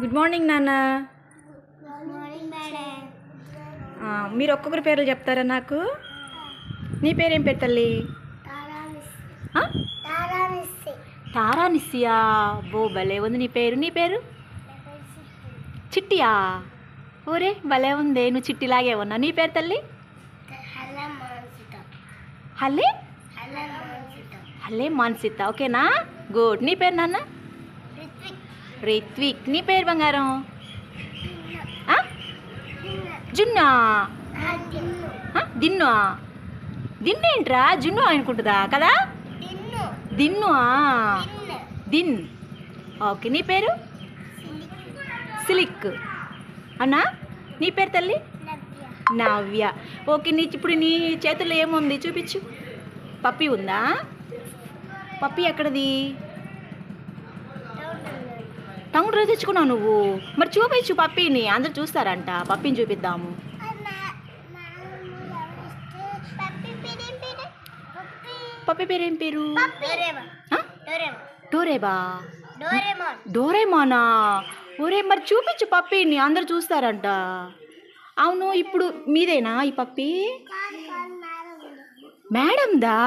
Good morning నాన్న మీరు ఒక్కొక్కరి పేర్లు చెప్తారా నాకు? నీ పేరేం పేరు తల్లి? తారా నిస్సియా బో భలే ఉంది నీ పేరు. నీ పేరు? చిట్టియా? ఊరే భలే ఉంది. నువ్వు చిట్టిలాగే ఉన్నా నీ పేరు తల్లి? హల్లే హల్లే? మాన్సిత ఓకేనా? గుడ్ నీ పేరు నాన్న? రిత్విక్ నీ పేరు బంగారం? జున్నా దిన్ను? దిన్ను ఏంట్రా జున్ను అనుకుంటుందా కదా దిన్ను దిన్ ఓకే నీ పేరు సిలిక్ అన్నా నీ పేరు తల్లి నవ్య ఓకే నీ ఇప్పుడు నీ చేతుల్లో ఏముంది చూపించు పప్పి ఉందా పప్పి ఎక్కడది టంగుడు రోజు తెచ్చుకున్నావు నువ్వు. మరి చూపించు పప్పిని. అందరు చూస్తారంట. పప్పిని చూపిద్దాము. పప్పి పేరు పేరు? డోరేబా డోరేమానా. ఒరే మరి చూపించు పప్పిని. అందరు చూస్తారంట. అవును ఇప్పుడు మీదేనా ఈ పప్పి? మేడందా?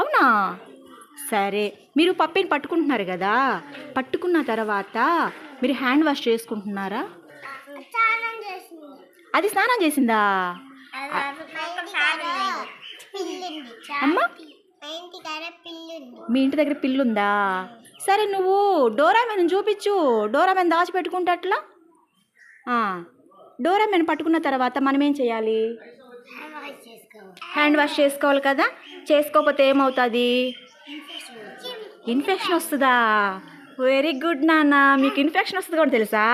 అవునా? సరే మీరు పప్పిని పట్టుకుంటున్నారు కదా? పట్టుకున్న తర్వాత మీరు హ్యాండ్ వాష్ చేసుకుంటున్నారా? అది స్నానం చేసిందా? అమ్మా? మీ ఇంటి దగ్గర పిల్లుందా? సరే నువ్వు డోరామెన్ చూపించు. డోరామెన్ దాచిపెట్టుకుంటే అట్లా డోరామెన్ పట్టుకున్న తర్వాత మనం ఏం చేయాలి? హ్యాండ్ వాష్ చేసుకోవాలి కదా? చేసుకోకపోతే ఏమవుతుంది? ఇన్ఫెక్షన్ వస్తుందా? వెరీ గుడ్ నాన్న. మీకు ఇన్ఫెక్షన్ వస్తుంది కూడా తెలుసా?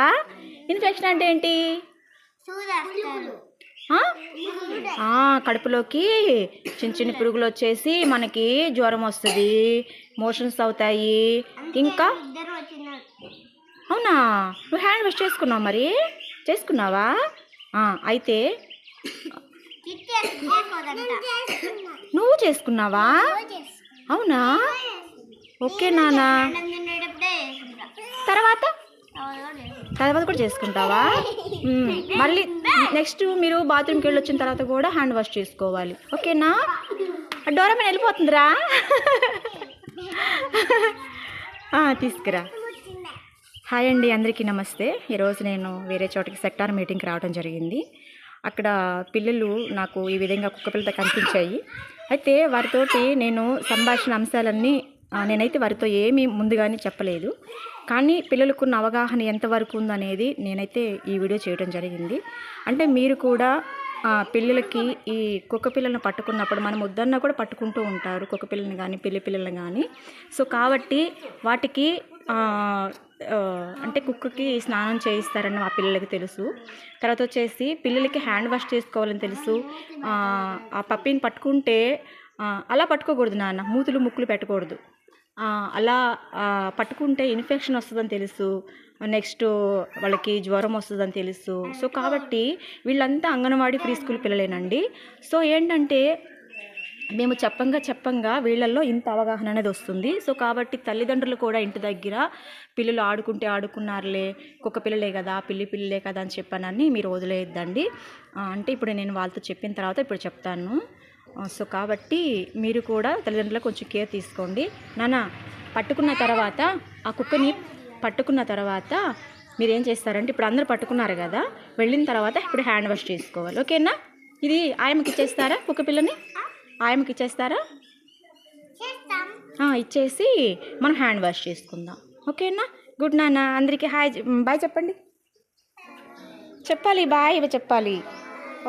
ఇన్ఫెక్షన్ అంటే ఏంటి? కడుపులోకి చిన్న చిన్న పురుగులు వచ్చేసి మనకి జ్వరం వస్తుంది మోషన్స్ అవుతాయి. ఇంకా? అవునా? నువ్వు హ్యాండ్ వాష్ చేసుకున్నావు మరి? చేసుకున్నావా? అయితే నువ్వు చేసుకున్నావా? అవునా? ఓకే నానా. తర్వాత? తర్వాత కూడా చేసుకుంటావా? మళ్ళీ నెక్స్ట్ మీరు బాత్రూమ్కి వెళ్ళి వచ్చిన తర్వాత కూడా హ్యాండ్ వాష్ చేసుకోవాలి. ఓకేనా? డోరమైన వెళ్ళిపోతుందిరా. తీసుకురా. హాయ్ అండి అందరికీ నమస్తే. ఈరోజు నేను వేరే చోటికి సెక్టార్ మీటింగ్కి రావడం జరిగింది. అక్కడ పిల్లలు నాకు ఈ విధంగా కుక్క పిల్లతో కనిపించాయి. అయితే వారితోటి నేను సంభాషణ అంశాలన్నీ నేనైతే వారితో ఏమీ ముందుగానే చెప్పలేదు. కానీ పిల్లలకున్న అవగాహన ఎంతవరకు ఉందనేది నేనైతే ఈ వీడియో చేయడం జరిగింది. అంటే మీరు కూడా పిల్లలకి ఈ కుక్క పిల్లలను పట్టుకున్నప్పుడు మనం వద్దన్నా కూడా పట్టుకుంటూ ఉంటారు కుక్క పిల్లల్ని కానీ పిల్లి పిల్లల్ని కానీ సో కాబట్టి వాటికి అంటే కుక్కకి స్నానం చేయిస్తారని మా పిల్లలకి తెలుసు. తర్వాత వచ్చేసి పిల్లలకి హ్యాండ్ వాష్ చేసుకోవాలని తెలుసు. ఆ, పప్పీని పప్పిని పట్టుకుంటే అలా పట్టుకోకూడదు నాన్న. మూతులు ముక్కులు పెట్టకూడదు. అలా పట్టుకుంటే ఇన్ఫెక్షన్ వస్తుందని తెలుసు. నెక్స్ట్ వాళ్ళకి జ్వరం వస్తుందని తెలుసు. సో కాబట్టి వీళ్ళంతా అంగన్వాడీ ప్రీ స్కూల్ పిల్లలేనండి. సో ఏంటంటే మేము చెప్పంగా చెప్పంగా వీళ్ళల్లో ఇంత అవగాహన అనేది వస్తుంది. సో కాబట్టి తల్లిదండ్రులు కూడా ఇంటి దగ్గర పిల్లలు ఆడుకుంటే ఆడుకున్నారులే కుక్క పిల్లలే కదా పిల్లి పిల్లలే కదా అని చెప్పానని మీరు వదిలేయద్దండి. అంటే ఇప్పుడు నేను వాళ్ళతో చెప్పిన తర్వాత ఇప్పుడు చెప్తాను. సో కాబట్టి మీరు కూడా తల్లిదండ్రులకు కొంచెం కేర్ తీసుకోండి. నాన్న పట్టుకున్న తర్వాత ఆ కుక్కని పట్టుకున్న తర్వాత మీరు ఏం చేస్తారంటే ఇప్పుడు అందరూ పట్టుకున్నారు కదా వెళ్ళిన తర్వాత ఇప్పుడు హ్యాండ్ వాష్ చేసుకోవాలి. ఓకేనా? ఇది ఆయమకి ఇచ్చేస్తారా కుక్క పిల్లని? ఆయమకి ఇచ్చేస్తారా? ఇచ్చేసి మనం హ్యాండ్ వాష్ చేసుకుందాం. ఓకేనా? గుడ్ నాన్న అందరికీ హాయ్ బాయ్ చెప్పండి. చెప్పాలి బాయ్ ఇవి చెప్పాలి.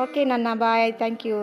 ఓకే నాన్న బాయ్ థ్యాంక్ యూ.